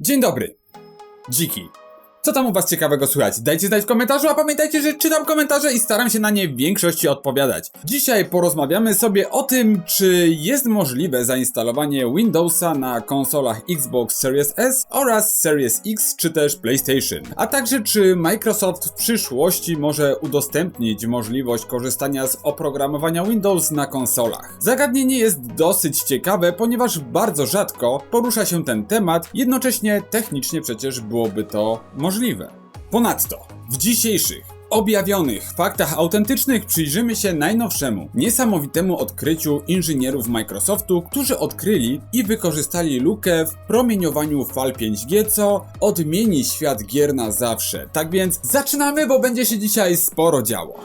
Dzień dobry. Dziki. Co tam u was ciekawego słychać? Dajcie znać w komentarzu, a pamiętajcie, że czytam komentarze i staram się na nie w większości odpowiadać. Dzisiaj porozmawiamy sobie o tym, czy jest możliwe zainstalowanie Windowsa na konsolach Xbox Series S oraz Series X czy też PlayStation. A także czy Microsoft w przyszłości może udostępnić możliwość korzystania z oprogramowania Windows na konsolach. Zagadnienie jest dosyć ciekawe, ponieważ bardzo rzadko porusza się ten temat, jednocześnie technicznie przecież byłoby to możliwe. Ponadto, w dzisiejszych objawionych faktach autentycznych przyjrzymy się najnowszemu, niesamowitemu odkryciu inżynierów Microsoftu, którzy odkryli i wykorzystali lukę w promieniowaniu fal 5G, co odmieni świat gier na zawsze. Tak więc zaczynamy, bo będzie się dzisiaj sporo działo.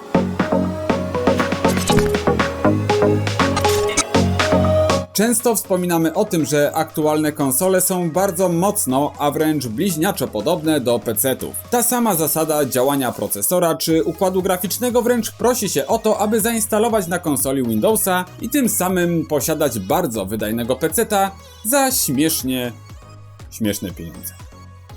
Często wspominamy o tym, że aktualne konsole są bardzo mocno, a wręcz bliźniaczo podobne do PC-ów. Ta sama zasada działania procesora czy układu graficznego wręcz prosi się o to, aby zainstalować na konsoli Windowsa i tym samym posiadać bardzo wydajnego PC-ta za śmiesznie śmieszne pieniądze.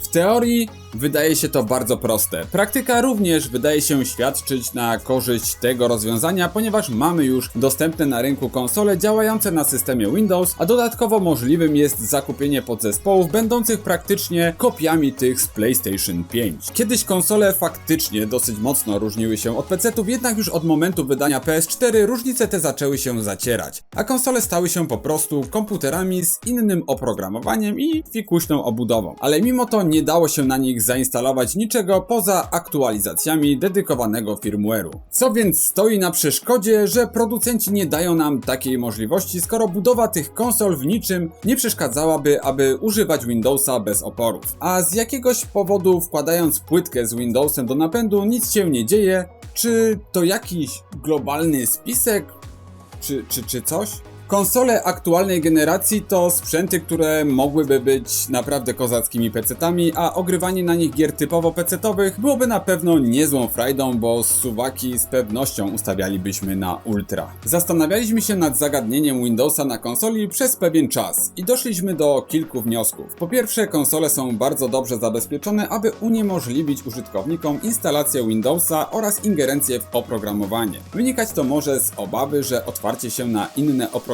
W teorii wydaje się to bardzo proste. Praktyka również wydaje się świadczyć na korzyść tego rozwiązania, ponieważ mamy już dostępne na rynku konsole działające na systemie Windows, a dodatkowo możliwym jest zakupienie podzespołów będących praktycznie kopiami tych z PlayStation 5. Kiedyś konsole faktycznie dosyć mocno różniły się od PC-ów, jednak już od momentu wydania PS4 różnice te zaczęły się zacierać, a konsole stały się po prostu komputerami z innym oprogramowaniem i fikuśną obudową. Ale mimo to nie dało się na nich zainstalować niczego poza aktualizacjami dedykowanego firmware'u. Co więc stoi na przeszkodzie, że producenci nie dają nam takiej możliwości, skoro budowa tych konsol w niczym nie przeszkadzałaby, aby używać Windowsa bez oporów. A z jakiegoś powodu wkładając płytkę z Windowsem do napędu nic się nie dzieje, czy to jakiś globalny spisek, czy, czy, czy coś? Konsole aktualnej generacji to sprzęty, które mogłyby być naprawdę kozackimi PC-tami, a ogrywanie na nich gier typowo PC-towych byłoby na pewno niezłą frajdą, bo suwaki z pewnością ustawialibyśmy na ultra. Zastanawialiśmy się nad zagadnieniem Windowsa na konsoli przez pewien czas i doszliśmy do kilku wniosków. Po pierwsze, konsole są bardzo dobrze zabezpieczone, aby uniemożliwić użytkownikom instalację Windowsa oraz ingerencję w oprogramowanie. Wynikać to może z obawy, że otwarcie się na inne oprogramowanie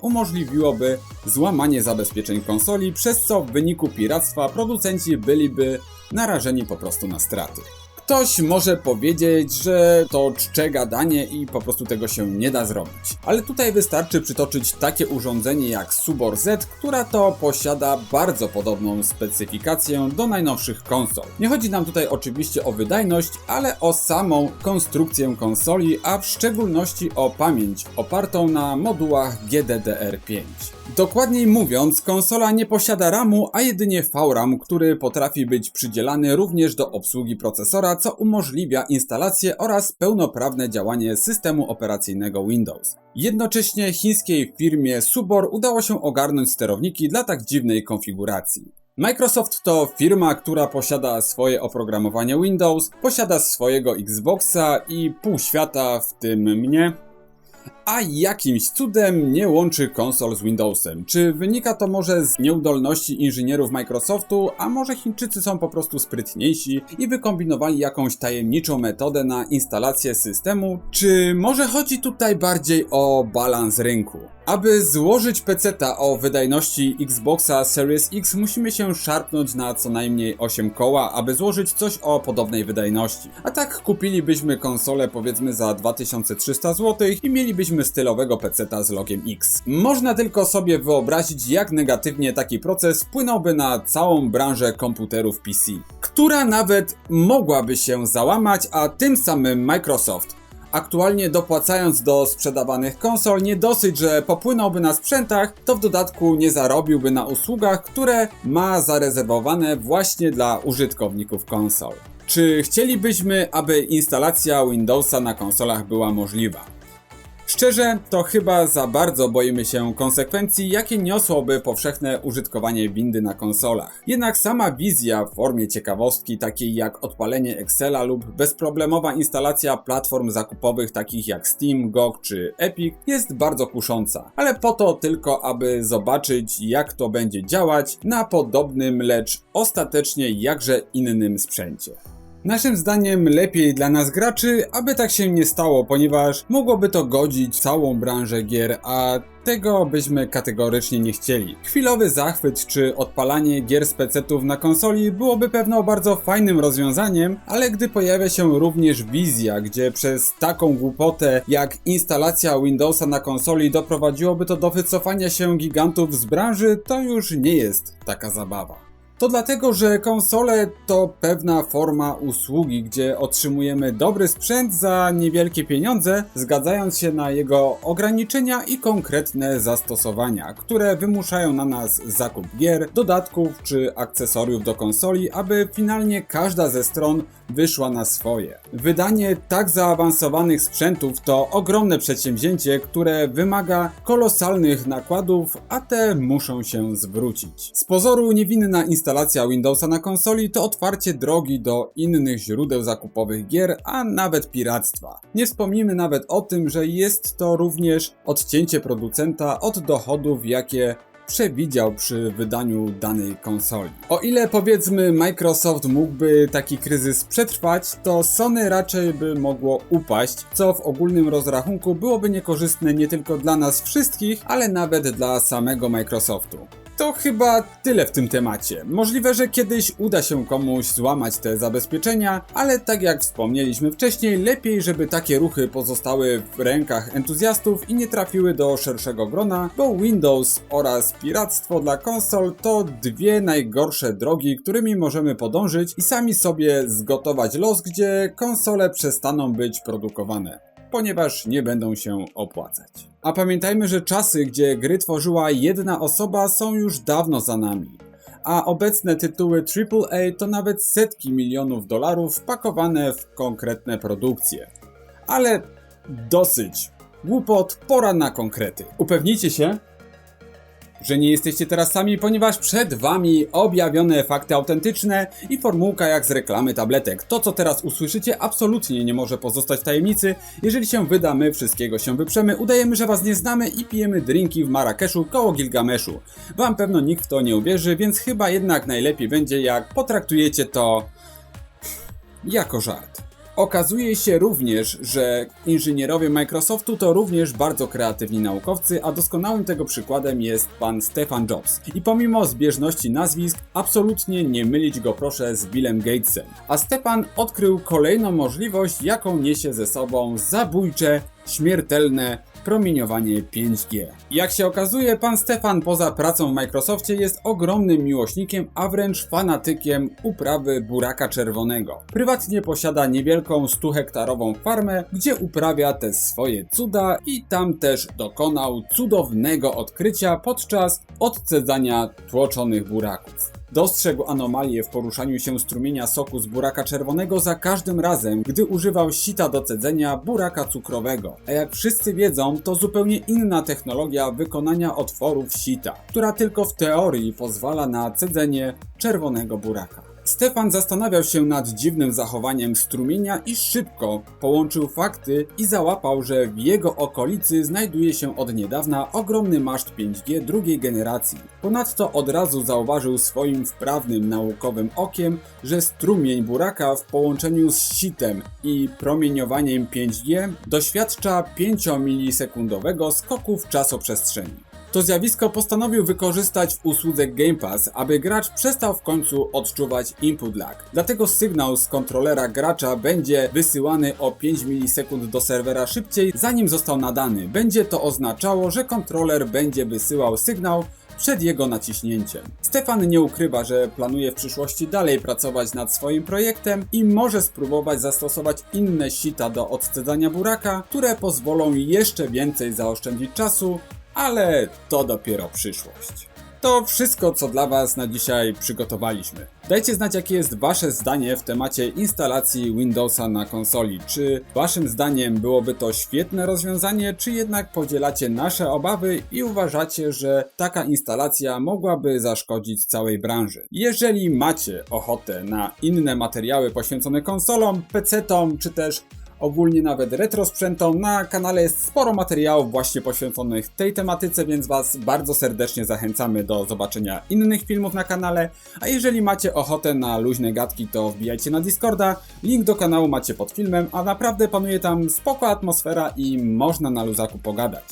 umożliwiłoby złamanie zabezpieczeń konsoli, przez co w wyniku piractwa producenci byliby narażeni po prostu na straty. Ktoś może powiedzieć, że to czcze gadanie i po prostu tego się nie da zrobić. Ale tutaj wystarczy przytoczyć takie urządzenie jak Subor Z, która to posiada bardzo podobną specyfikację do najnowszych konsol. Nie chodzi nam tutaj oczywiście o wydajność, ale o samą konstrukcję konsoli, a w szczególności o pamięć opartą na modułach GDDR5. Dokładniej mówiąc, konsola nie posiada RAMu, a jedynie VRAM, który potrafi być przydzielany również do obsługi procesora, co umożliwia instalację oraz pełnoprawne działanie systemu operacyjnego Windows. Jednocześnie chińskiej firmie Subor udało się ogarnąć sterowniki dla tak dziwnej konfiguracji. Microsoft to firma, która posiada swoje oprogramowanie Windows, posiada swojego Xboxa i pół świata, w tym mnie, a jakimś cudem nie łączy konsol z Windowsem. Czy wynika to może z nieudolności inżynierów Microsoftu, a może Chińczycy są po prostu sprytniejsi i wykombinowali jakąś tajemniczą metodę na instalację systemu? Czy może chodzi tutaj bardziej o balans rynku? Aby złożyć peceta o wydajności Xboxa Series X musimy się szarpnąć na co najmniej 8 koła, aby złożyć coś o podobnej wydajności. A tak kupilibyśmy konsolę powiedzmy za 2300 zł i mielibyśmy stylowego peceta z logiem X. Można tylko sobie wyobrazić jak negatywnie taki proces wpłynąłby na całą branżę komputerów PC, która nawet mogłaby się załamać, a tym samym Microsoft Aktualnie dopłacając do sprzedawanych konsol, nie dosyć, że popłynąłby na sprzętach, to w dodatku nie zarobiłby na usługach, które ma zarezerwowane właśnie dla użytkowników konsol. Czy chcielibyśmy, aby instalacja Windowsa na konsolach była możliwa? Szczerze, to chyba za bardzo boimy się konsekwencji, jakie niosłoby powszechne użytkowanie windy na konsolach. Jednak sama wizja w formie ciekawostki, takiej jak odpalenie Excela lub bezproblemowa instalacja platform zakupowych takich jak Steam, GOG czy Epic jest bardzo kusząca. Ale po to tylko, aby zobaczyć jak to będzie działać na podobnym, lecz ostatecznie jakże innym sprzęcie. Naszym zdaniem lepiej dla nas graczy, aby tak się nie stało, ponieważ mogłoby to godzić całą branżę gier, a tego byśmy kategorycznie nie chcieli. Chwilowy zachwyt czy odpalanie gier z PC-ów na konsoli byłoby pewno bardzo fajnym rozwiązaniem, ale gdy pojawia się również wizja, gdzie przez taką głupotę jak instalacja Windowsa na konsoli doprowadziłoby to do wycofania się gigantów z branży, to już nie jest taka zabawa. To dlatego, że konsole to pewna forma usługi, gdzie otrzymujemy dobry sprzęt za niewielkie pieniądze, zgadzając się na jego ograniczenia i konkretne zastosowania, które wymuszają na nas zakup gier, dodatków czy akcesoriów do konsoli, aby finalnie każda ze stron wyszła na swoje. Wydanie tak zaawansowanych sprzętów to ogromne przedsięwzięcie, które wymaga kolosalnych nakładów, a te muszą się zwrócić. Z pozoru niewinna instalacja Windowsa na konsoli to otwarcie drogi do innych źródeł zakupowych gier, a nawet piractwa. Nie wspomnimy nawet o tym, że jest to również odcięcie producenta od dochodów, jakie przewidział przy wydaniu danej konsoli. O ile powiedzmy Microsoft mógłby taki kryzys przetrwać, to Sony raczej by mogło upaść, co w ogólnym rozrachunku byłoby niekorzystne nie tylko dla nas wszystkich, ale nawet dla samego Microsoftu. To chyba tyle w tym temacie. Możliwe, że kiedyś uda się komuś złamać te zabezpieczenia, ale tak jak wspomnieliśmy wcześniej, lepiej, żeby takie ruchy pozostały w rękach entuzjastów i nie trafiły do szerszego grona, bo Windows oraz piractwo dla konsol to dwie najgorsze drogi, którymi możemy podążyć i sami sobie zgotować los, gdzie konsole przestaną być produkowane ponieważ nie będą się opłacać. A pamiętajmy, że czasy, gdzie gry tworzyła jedna osoba są już dawno za nami. A obecne tytuły AAA to nawet setki milionów dolarów wpakowane w konkretne produkcje. Ale dosyć. Głupot, pora na konkrety. Upewnijcie się, że nie jesteście teraz sami, ponieważ przed wami objawione fakty autentyczne i formułka jak z reklamy tabletek. To co teraz usłyszycie absolutnie nie może pozostać tajemnicy. Jeżeli się wydamy, wszystkiego się wyprzemy, udajemy, że was nie znamy i pijemy drinki w Marrakeszu koło Gilgameszu. Wam pewno nikt w to nie uwierzy, więc chyba jednak najlepiej będzie jak potraktujecie to jako żart. Okazuje się również, że inżynierowie Microsoftu to również bardzo kreatywni naukowcy, a doskonałym tego przykładem jest pan Stefan Jobs. I pomimo zbieżności nazwisk, absolutnie nie mylić go proszę z Billem Gatesem. A Stefan odkrył kolejną możliwość, jaką niesie ze sobą zabójcze, śmiertelne promieniowanie 5G. Jak się okazuje, pan Stefan poza pracą w Microsoftie jest ogromnym miłośnikiem, a wręcz fanatykiem uprawy buraka czerwonego. Prywatnie posiada niewielką 100-hektarową farmę, gdzie uprawia te swoje cuda i tam też dokonał cudownego odkrycia podczas odcedzania tłoczonych buraków. Dostrzegł anomalię w poruszaniu się strumienia soku z buraka czerwonego za każdym razem, gdy używał sita do cedzenia buraka cukrowego. A jak wszyscy wiedzą, to zupełnie inna technologia wykonania otworów sita, która tylko w teorii pozwala na cedzenie czerwonego buraka. Stefan zastanawiał się nad dziwnym zachowaniem strumienia i szybko połączył fakty i załapał, że w jego okolicy znajduje się od niedawna ogromny maszt 5G drugiej generacji. Ponadto od razu zauważył swoim wprawnym naukowym okiem, że strumień buraka w połączeniu z sitem i promieniowaniem 5G doświadcza 5 milisekundowego skoku w czasoprzestrzeni. To zjawisko postanowił wykorzystać w usłudze Game Pass, aby gracz przestał w końcu odczuwać input lag. Dlatego sygnał z kontrolera gracza będzie wysyłany o 5 milisekund do serwera szybciej, zanim został nadany. Będzie to oznaczało, że kontroler będzie wysyłał sygnał przed jego naciśnięciem. Stefan nie ukrywa, że planuje w przyszłości dalej pracować nad swoim projektem i może spróbować zastosować inne sita do odcedzania buraka, które pozwolą jeszcze więcej zaoszczędzić czasu ale to dopiero przyszłość. to wszystko, co dla Was na dzisiaj przygotowaliśmy. Dajcie znać, jakie jest Wasze zdanie w temacie instalacji Windowsa na konsoli. Czy Waszym zdaniem byłoby to świetne rozwiązanie, czy jednak podzielacie nasze obawy i uważacie, że taka instalacja mogłaby zaszkodzić całej branży? Jeżeli macie ochotę na inne materiały poświęcone konsolom, PC-tom, czy też ogólnie nawet retro sprzętom. Na kanale jest sporo materiałów właśnie poświęconych tej tematyce, więc Was bardzo serdecznie zachęcamy do zobaczenia innych filmów na kanale. A jeżeli macie ochotę na luźne gadki, to wbijajcie na Discorda. Link do kanału macie pod filmem, a naprawdę panuje tam spoko atmosfera i można na luzaku pogadać.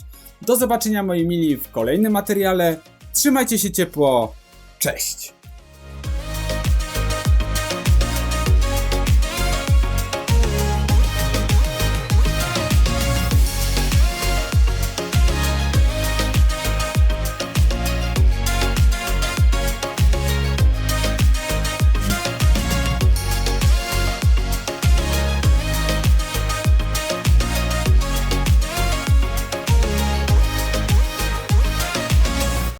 Do zobaczenia moi mili w kolejnym materiale. Trzymajcie się ciepło. Cześć!